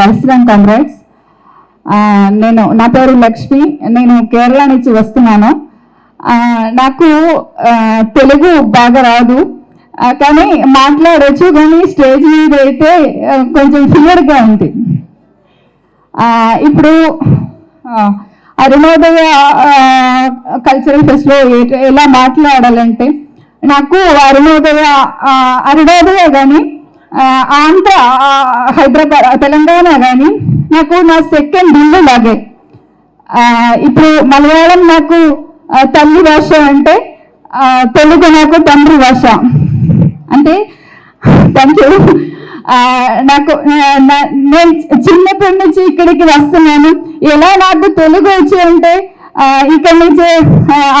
Life and uh, నేను నా పేరు లక్ష్మి. నేను కేరళ నుంచి వస్తున్నాను. Uh, నాకు uh, తెలుగు బాగా రాదు. కానీ మాట్లాడచ్చు కానీ స్టేజ్ మీద అయితే కొంచెం ఫియర్గా ఉంది. ఇప్పుడు అరుణోదయ కల్చరల్ ఫెస్ట్లో ఎలా మాట్లాడాలంటే నాకు అరుణోదయ అరుణోదయ కానీ ఆంధ్ర హైదరాబాద్ తెలంగాణ కానీ నాకు నా సెకండ్ ఇల్లు లాగే. ఇప్పుడు మలయాళం నాకు తల్లి భాష అంటే తెలుగు నాకు తండ్రి భాష. అంటే థ్యాంక్ యూ నాకు నా- నేను చిన్నప్పటి నుంచి ఇక్కడికి వస్తున్నాను. ఎలా నాకు తెలుగు వచ్చి అంటే ఇక్కడ నుంచి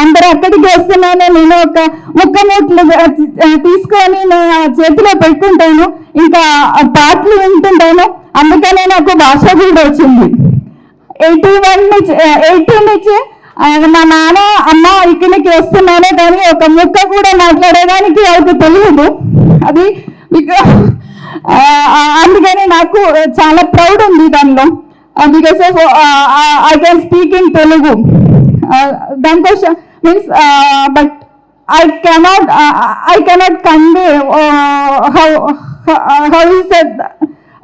అందరు అందరూ అక్కడికి వస్తున్నాను నేను ఒక ముక్క మూట్లు తీసుకొని నా చేతిలో పెట్టుకుంటాను. ఇంకా పాటలు వింటుంటాను. అందుకనే నాకు భాష కూడా వచ్చింది. ఎయిటీ వన్ నుంచి ఎయిటీ నుంచి మా నాన్న అమ్మ ఇక్కడికి వస్తున్నాను కానీ ఒక ముక్క కూడా మాట్లాడడానికి వాళ్ళకి తెలియదు. అది మీకు అందుకని నాకు చాలా ప్రౌడ్ ఉంది దానిలో. Because of I can speak in Telugu దానికోసం means but I cannot I cannot convey how how is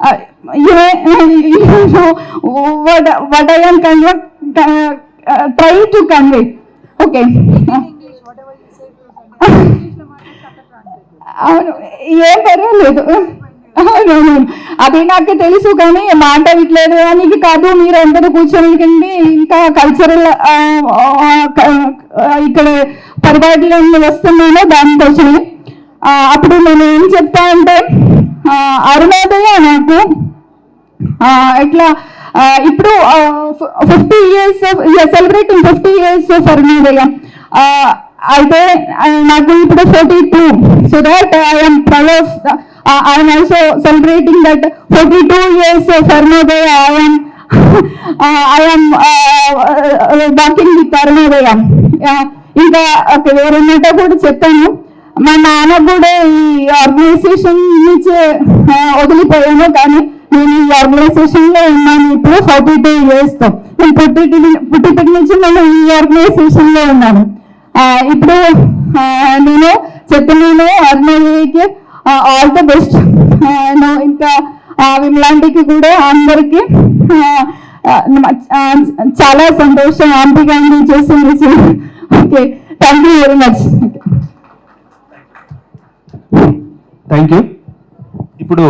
uh, you know, you know what, what I am convey, uh, uh, trying to convey. Okay. అవును ఏం పర్వాలేదు అవునవును అది నాకు తెలుసు కానీ మాట ఇట్లేదు అని కాదు మీరు అందరూ కూర్చోనికండి ఇంకా కల్చరల్ ఇక్కడ పరిపాటిలో వస్తున్నాను దానికోసమే అప్పుడు నేను ఏం చెప్తా అంటే అరుణోదయ నాకు ఇట్లా ఇప్పుడు fifty years celebrating fifty years of Arunodaya. అయితే నాకు ఇప్పుడు forty two. So that I'm proud of I'm also celebrating that forty two years I am uh, I'm walking with Arunodaya ఇంకా ఒక వేరే కూడా చెప్పాను. మా నాన్న కూడా ఈ ఆర్గనైజేషన్ నుంచి uh, వదిలిపోయాను. కానీ నేను ఈ ఆర్గనైజేషన్లో ఉన్నాను ఇప్పుడు ఫార్టీ టూ ఇయర్స్తో. నేను పుట్టి పుట్టిప్పటి నుంచి నేను ఈ ఆర్గనైజేషన్లో ఉన్నాను. Uh, ఇప్పుడు uh, నేను చెప్తున్నాను ఆర్గనైజేషన్ ఆల్ ద బెస్ట్ ఇంకా ఆ, విమలాంటికి కూడా అందరికి చాలా సంతోషం. ఆంటీ గాంధీ చేసింది okay thank you very much thank you ఇప్పుడు